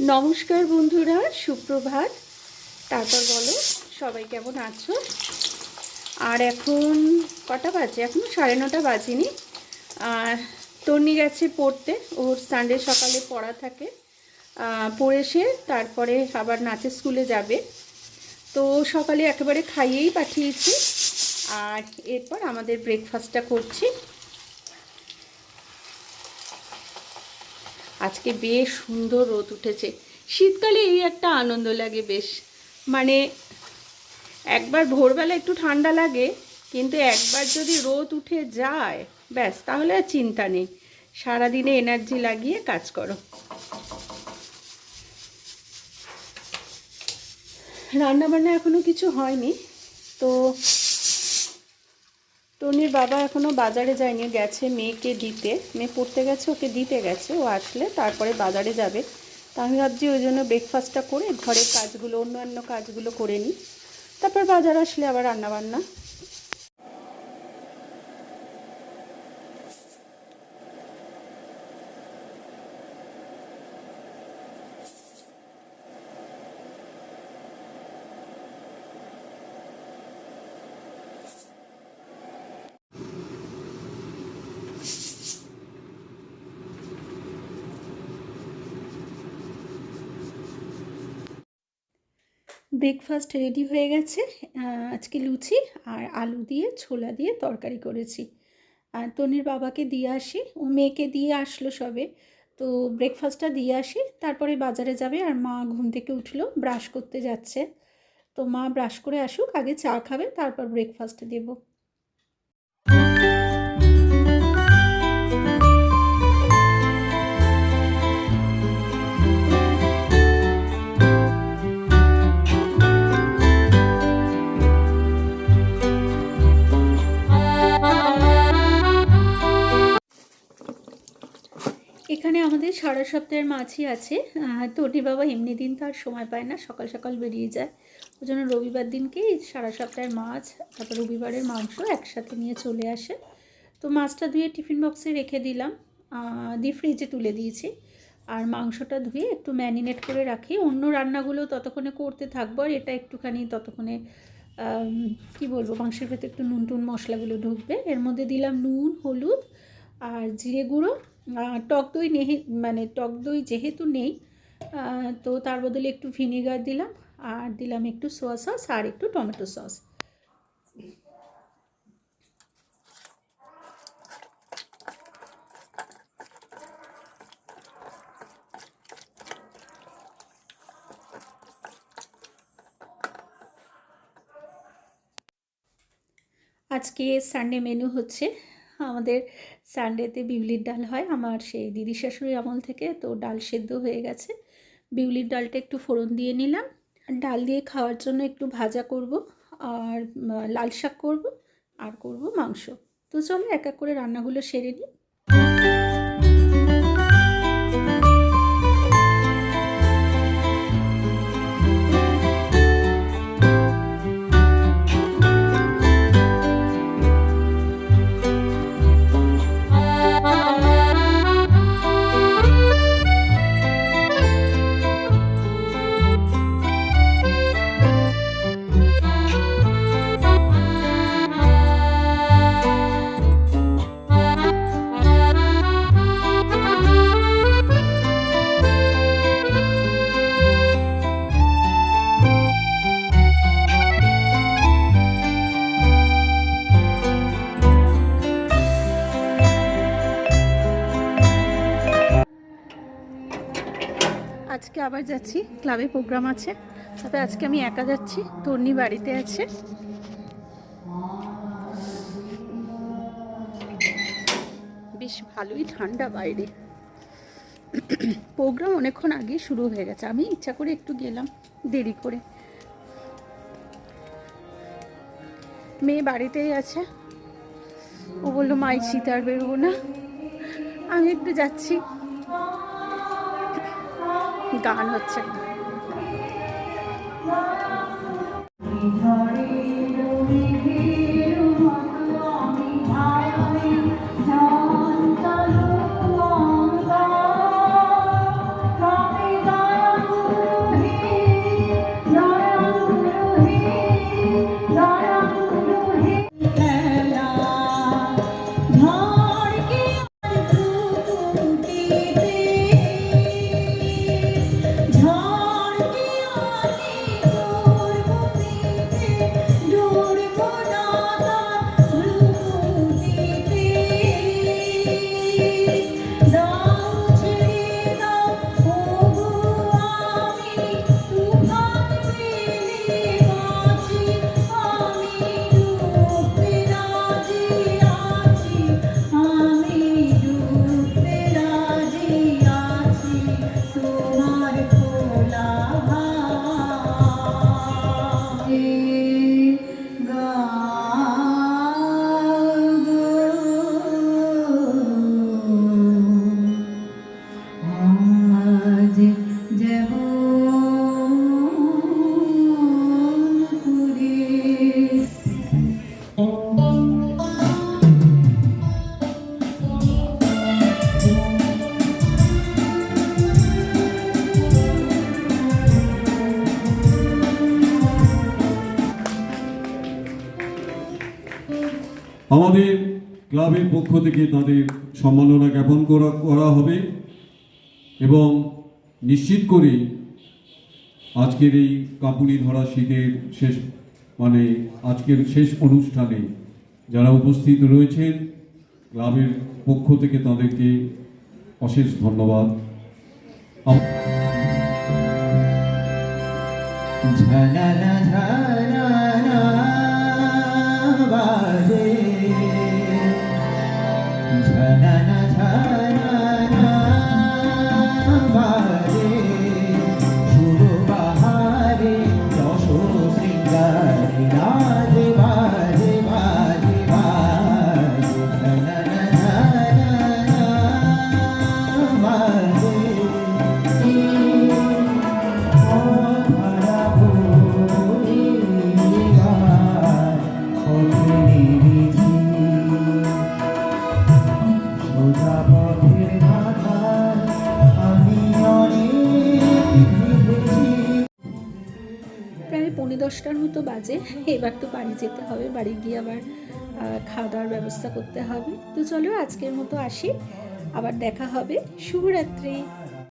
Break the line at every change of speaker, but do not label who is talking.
নমস্কার বন্ধুরা, সুপ্রভাত। তারপর বলো, সবাই কেমন আছো? আর এখন কটা বাজে? এখন সাড়ে নটা বাজেনি। আর তন্নি গেছে পড়তে, ওর সানডে সকালে পড়া থাকে। পড়ে সে, তারপরে আবার নাচের স্কুলে যাবে। তো সকালে একেবারে খাইয়েই পাঠিয়েছি। আর এরপর আমাদের ব্রেকফাস্টটা করছি। আজকে বেশ সুন্দর রোদ উঠেছে। শীতকালে এই একটা আনন্দ লাগে বেশ। মানে একবার ভোরবেলা একটু ঠান্ডা লাগে, কিন্তু একবার যদি রোদ উঠে যায়, ব্যাস, তাহলে আর চিন্তা নেই। সারাদিনে এনার্জি লাগিয়ে কাজ করো। রান্নাবান্না এখনও কিছু হয়নি, তো টনির বাবা এখনও বাজারে যায়নি গেছে মেয়েকে দিতে। মেয়ে পড়তে গেছে, ওকে দিতে গেছে, ও আসলে তারপরে বাজারে যাবে। তা আমি ভাবছি ওই জন্য ব্রেকফাস্টটা করে ঘরের কাজগুলো, অন্যান্য কাজগুলো করে নিই। তারপর বাজার আসলে আবার রান্নাবান্না। ব্রেকফাস্ট রেডি হয়ে গেছে। আজকে লুচি আর আলু দিয়ে ছোলা দিয়ে তরকারি করেছি। আর তনির বাবাকে দিয়ে আসি। ও মেয়েকে দিয়ে আসলো সবে। তো ব্রেকফাস্টটা দিয়ে আসি। তারপরে বাজারে যাবে আর মা ঘুম থেকে উঠল ব্রাশ করতে যাচ্ছে। তো মা ব্রাশ করে আসুক, আগে চা খাবে, তারপর ব্রেকফাস্ট দেবো। এখানে আমাদের সারা সপ্তাহের মাছই আছে। তটি বাবা এমনি দিন তো আর সময় পায় না, সকাল সকাল বেরিয়ে যায়। ওই জন্য রবিবার দিনকেই সারা সপ্তাহের মাছ, তারপর রবিবারের মাংস একসাথে নিয়ে চলে আসে। তো মাছটা ধুয়ে টিফিন বক্সে রেখে দিলাম। দিয়ে ফ্রিজে তুলে দিয়েছি। আর মাংসটা ধুয়ে একটু ম্যারিনেট করে রাখি। অন্য রান্নাগুলো ততক্ষণে করতে থাকব, আর এটা একটুখানি ততক্ষণে কি বলব, মাংসের ভেতরে একটু নুন টুন মশলাগুলো ঢুকবে। এর মধ্যে দিলাম নুন, হলুদ, আর জিরে গুঁড়ো টক দই নেই মানে টক দই যেহেতু নেই তো তার বদলে একটু ভিনেগার দিলাম, আর দিলাম একটু সোয়া সস আর একটু টমেটো সস আজকে সানডে মেনু হচ্ছে আমাদের সানডেতে বিউলির ডাল হয়। আমার সেই দিদি শাশুড়ির আমল থেকে তো ডাল সেদ্ধ হয়ে গেছে। বিউলির ডালটা একটু ফোড়ন দিয়ে নিলাম। ডাল দিয়ে খাওয়ার জন্য একটু ভাজা করব আর লাল শাক করব আর করব মাংস। তো চলো এক এক করে রান্নাগুলো সেরে নিই। আজকে আবার যাচ্ছি, ক্লাবে প্রোগ্রাম আছে। তবে আজকে আমি একা যাচ্ছি তর্নি বাড়িতে আছে। বেশ ভালোই ঠান্ডা বাইরে। প্রোগ্রাম অনেকক্ষণ আগে শুরু হয়ে গেছে। আমি ইচ্ছা করে একটু গেলাম, দেরি করে। মেয়ে বাড়িতেই আছে। ও বলল, মাই শীতার বেরোবো না। আমি একটু যাচ্ছি। গান হচ্ছে।
আমাদের ক্লাবের পক্ষ থেকে তাদের সম্মাননা জ্ঞাপন করা করা হবে এবং নিশ্চিত করে আজকের এই কাপুনি ধরা শীতের শেষ মানে আজকের শেষ অনুষ্ঠানে যারা উপস্থিত রয়েছেন, ক্লাবের পক্ষ থেকে তাদেরকে অশেষ ধন্যবাদ। আম-
ঝননা
দশটার মতো বাজে, এবার তো বাড়ি যেতে হবে, বাড়ি গিয়ে আবার খাওয়া দাওয়ার ব্যবস্থা করতে হবে। তো চলো আজকের মতো আসি, আবার দেখা হবে। শুভরাত্রি।